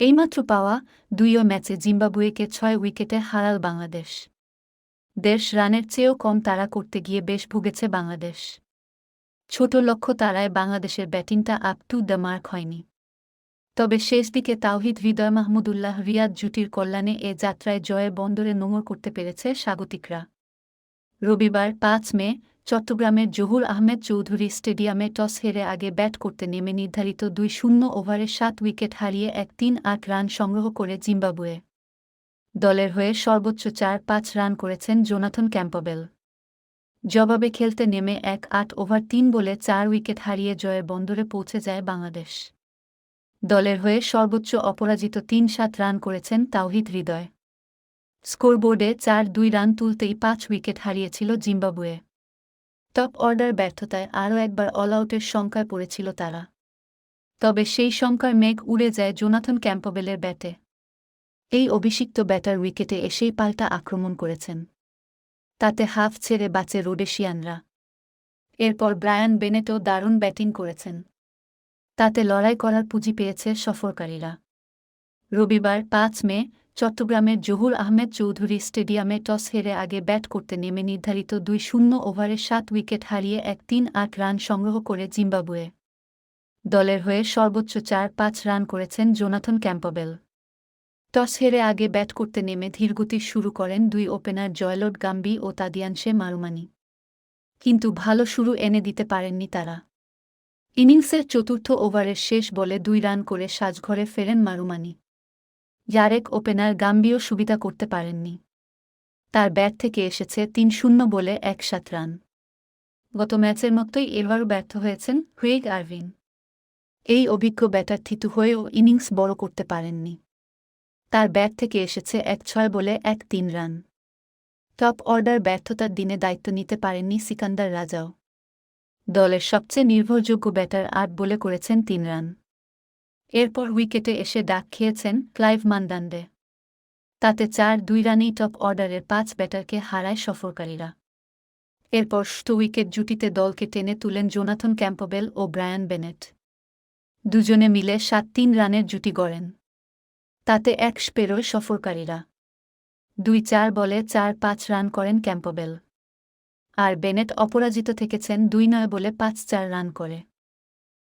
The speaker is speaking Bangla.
এইমাত্র পাওয়া দুইও ম্যাচে জিম্বাবুয়েকে ছয় উইকেটে হারাল বাংলাদেশ। দেশ রানের চেয়েও কম তাড়া করতে গিয়ে বেশ ভুগেছে বাংলাদেশ। ছোট লক্ষ্য তারায় বাংলাদেশের ব্যাটিংটা আপ টু দ্য মার্ক হয়নি। তবে শেষ দিকে তাওহিদ হৃদয় মাহমুদুল্লাহ রিয়াদ জুটির কল্যাণে এ যাত্রায় জয়ের বন্দরে নোঙর করতে পেরেছে স্বাগতিকরা। রবিবার পাঁচ মে, চট্টগ্রামের জহুর আহমেদ চৌধুরী স্টেডিয়ামে টস হেরে আগে ব্যাট করতে নেমে নির্ধারিত দুই শূন্য ওভারে সাত উইকেট হারিয়ে এক তিন আট রান সংগ্রহ করে জিম্বাবুয়ে। দলের হয়ে সর্বোচ্চ চার পাঁচ রান করেছেন জোনাথন ক্যাম্পবেল। জবাবে খেলতে নেমে এক আট ওভার তিন বলে চার উইকেট হারিয়ে জয়ে বন্দরে পৌঁছে যায় বাংলাদেশ। দলের হয়ে সর্বোচ্চ অপরাজিত তিন সাত রান করেছেন তাওহিদ হৃদয়। স্কোরবোর্ডে চার দুই রান তুলতেই পাঁচ উইকেট হারিয়েছিল জিম্বাবুয়ে। টপ অর্ডার ব্যর্থতায় আরও একবার অলআউটের শঙ্কায় পড়েছিল তারা। তবে সেই শঙ্কার মেঘ উড়ে যায় জোনাথন ক্যাম্পবেলের ব্যাটে। এই অভিষিক্ত ব্যাটার উইকেটে এসেই পাল্টা আক্রমণ করেছেন। তাতে হাফ ছেড়ে বাঁচে রোডেশিয়ানরা। এরপর ব্রায়ান বেনেটও দারুণ ব্যাটিং করেছেন। তাতে লড়াই করার পুঁজি পেয়েছে সফরকারীরা। রবিবার পাঁচ মে চট্টগ্রামের জহুর আহমেদ চৌধুরী স্টেডিয়ামে টস হেরে আগে ব্যাট করতে নেমে নির্ধারিত দুই শূন্য ওভারে সাত উইকেট হারিয়ে এক তিন আট রান সংগ্রহ করে জিম্বাবুয়ে। দলের হয়ে সর্বোচ্চ চার পাঁচ রান করেছেন জোনাথন ক্যাম্পবেল। টস হেরে আগে ব্যাট করতে নেমে ধীরগতি শুরু করেন দুই ওপেনার জয়লোড গাম্বি ও তাদিয়ানশে মারুমানি। কিন্তু ভালো শুরু এনে দিতে পারেননি তারা। ইনিংসের চতুর্থ ওভারের শেষ বলে দুই রান করে সাজঘরে ফেরেন মারুমানি। জারেক ওপেনার গাম্বিও সুবিধা করতে পারেননি। তার ব্যাট থেকে এসেছে তিন শূন্য বলে এক সাত রান। গত ম্যাচের মতোই এবারও ব্যর্থ হয়েছেন হুইগ আরভিন। এই অভিজ্ঞ ব্যাটার থিতু হয়েও ইনিংস বড় করতে পারেননি। তার ব্যাট থেকে এসেছে এক ছয় বলে এক তিন রান। টপ অর্ডার ব্যর্থতার দিনে দায়িত্ব নিতে পারেননি সিকান্দার রাজাও। দলের সবচেয়ে নির্ভরযোগ্য ব্যাটার আট বলে করেছেন তিন রান। এরপর উইকেটে এসে ডাক খেয়েছেন ক্লাইভ মান্দান্ডে। তাতে চার দুই রানেই টপ অর্ডারের পাঁচ ব্যাটারকে হারায় সফরকারীরা। এরপর ষ্ট উইকেট জুটিতে দলকে টেনে তুলেন জোনাথন ক্যাম্পবেল ও ব্রায়ান বেনেট। দুজনে মিলে সাত তিন রানের জুটি গড়েন। তাতে এক পেরোয় সফরকারীরা। দুই চার বলে চার পাঁচ রান করেন ক্যাম্পবেল। আর বেনেট অপরাজিত থেকেছেন দুই নয় বলে পাঁচ চার রান করে।